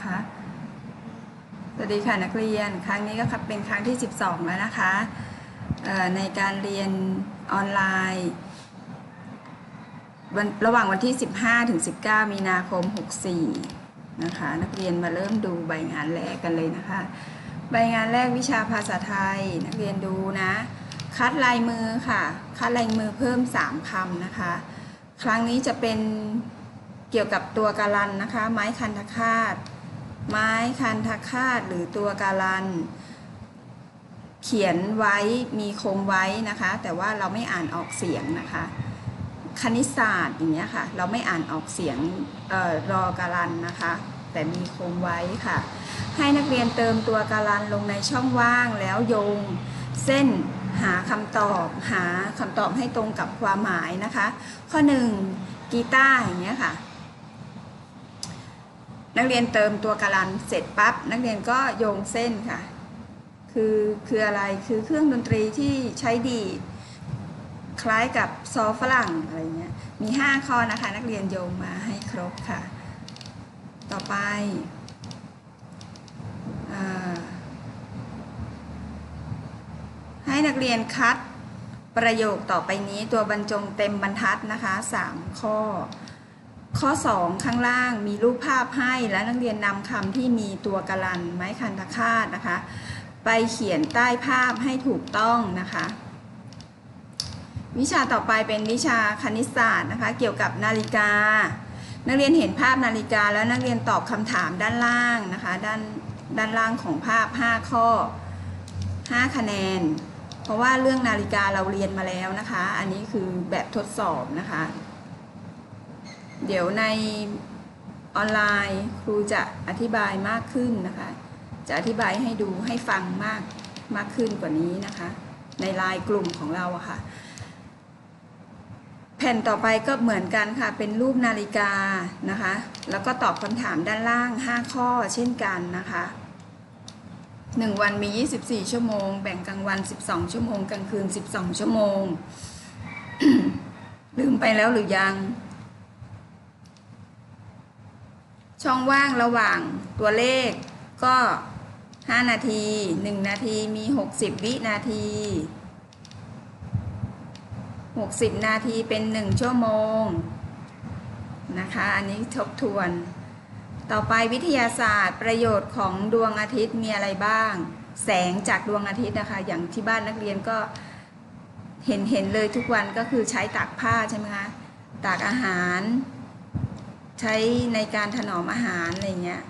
นะคะ สวัสดีค่ะนักเรียน ครั้งนี้ก็ครับเป็นครั้งที่ 12 แล้วนะคะในการเรียนออนไลน์ระหว่างวันที่ 15 ถึง 19 มีนาคม 64 นะคะ นักเรียนมาเริ่มดูใบงานแรกกันเลยนะคะ ใบงานแรกวิชาภาษาไทย นักเรียนดูนะ คัดลายมือค่ะ คัดลายมือเพิ่ม 3คำนะคะ ครั้งนี้จะเป็นเกี่ยวกับตัวการันนะคะ ไม้คันทคาต ไม้คันทคาตหรือตัวการัน เขียนไว้มีคมไว้นะคะ แต่ว่าเราไม่อ่านออกเสียงนะคะ คณิตศาสตร์อย่างเงี้ยค่ะ เราไม่อ่านออกเสียงออรอการันนะคะ แต่มีคมไว้ค่ะ ให้นักเรียนเติมตัวการันลงในช่องว่างแล้วโยง เส้นหาคำตอบหาคำตอบให้ตรงกับความหมายนะคะ ข้อหนึ่งกีตาร์อย่างเงี้ยค่ะ นักเรียนเติมตัวการันเสร็จปั๊บนักเรียนก็โยงเส้นค่ะ คือคืออะไรคือเครื่องดนตรีที่ใช้ดี คล้ายกับซอฝรั่งอะไรเงี้ยมี 5 ข้อนะคะ นักเรียนโยงมาให้ครบค่ะ ต่อไปอให้นักเรียนคัดประโยคต่อไปนี้ตัวบรรจงเต็มบรรทัดนะคะ 3 ข้อ ข้อ 2 ข้างล่างมีรูปภาพให้และนักเรียนนำคำที่มีตัวกรันไม้คันทคาตนะคะ ไปเขียนใต้ภาพให้ถูกต้องนะคะ วิชาต่อไปเป็นวิชาคณิตศาสตร์นะคะ เกี่ยวกับนาฬิกา นักเรียนเห็นภาพนาฬิกาแล้วนักเรียนตอบคำถามด้านล่างนะคะด้านด้านล่างของภาพ 5 ข้อ 5 คะแนน เพราะว่าเรื่องนาฬิกาเราเรียนมาแล้วนะคะ อันนี้คือแบบทดสอบนะคะ เดี๋ยวในออนไลน์ครูจะอธิบายมากขึ้นนะคะ จะอธิบายให้ดูให้ฟังมากมากขึ้นกว่านี้นะคะ ในไลน์กลุ่มของเราอะค่ะ แผ่นต่อไปก็เหมือนกันค่ะ เป็นรูปนาฬิกานะคะ แล้วก็ตอบคำถามด้านล่าง 5 ข้อเช่นกันนะคะ1วันมี 24 ชั่วโมง แบ่งกลางวัน 12 ชั่วโมง กลางคืน 12 ชั่วโมง ลืมไปแล้วหรือยัง ช่องว่างระหว่างตัวเลขก็ 5 นาที 1 นาทีมี 60 วินาที 60 นาทีเป็น 1 ชั่วโมงนะคะ อันนี้ทบทวน ต่อไปวิทยาศาสตร์ประโยชน์ของดวงอาทิตย์มีอะไรบ้าง แสงจากดวงอาทิตย์นะคะ อย่างที่บ้านนักเรียนก็เห็นเห็นเลยทุกวันก็คือใช้ตากผ้าใช่ไหมคะ ตากอาหาร ใช้ในการถนอมอาหารอะไรเงี้ย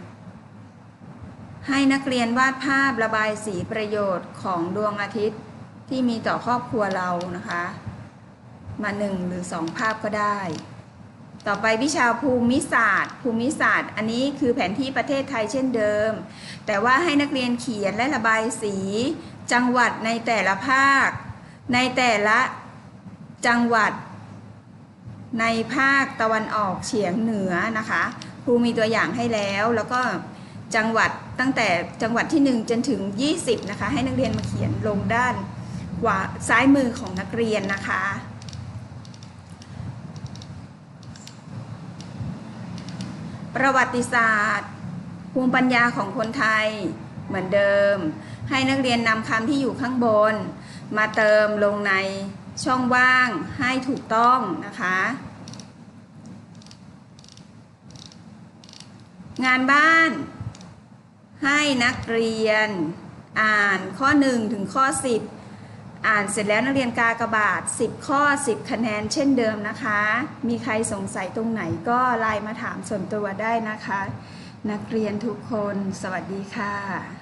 ให้นักเรียนวาดภาพระบายสีประโยชน์ของดวงอาทิตย์ที่มีต่อครอบครัวเรานะคะ มาหนึ่งหรือสองภาพก็ได้ ต่อไปวิชาภูมิศาสตร์ ภูมิศาสตร์ อันนี้คือแผนที่ประเทศไทยเช่นเดิม แต่ว่าให้นักเรียนเขียนและระบายสี จังหวัดในแต่ละภาค ในแต่ละจังหวัด ในภาคตะวันออกเฉียงเหนือนะคะครูมีตัวอย่างให้แล้ว แล้วก็จังหวัดตั้งแต่จังหวัดที่ 1 จนถึง 20 นะคะ ให้นักเรียนมาเขียนลงด้านขวาซ้ายมือของนักเรียนนะคะ ประวัติศาสตร์ ภูมิปัญญาของคนไทยเหมือนเดิม ให้นักเรียนนำคำที่อยู่ข้างบน มาเติมลงใน ช่องว่างให้ถูกต้องนะคะ งานบ้าน ให้นักเรียนอ่านข้อ 1 ถึงข้อ 10 อ่านเสร็จแล้วนักเรียนกากบาท10 ข้อ 10 คะแนนเช่นเดิมนะคะ มีใครสงสัยตรงไหนก็ไลน์มาถามส่วนตัวได้นะคะ นักเรียนทุกคนสวัสดีค่ะ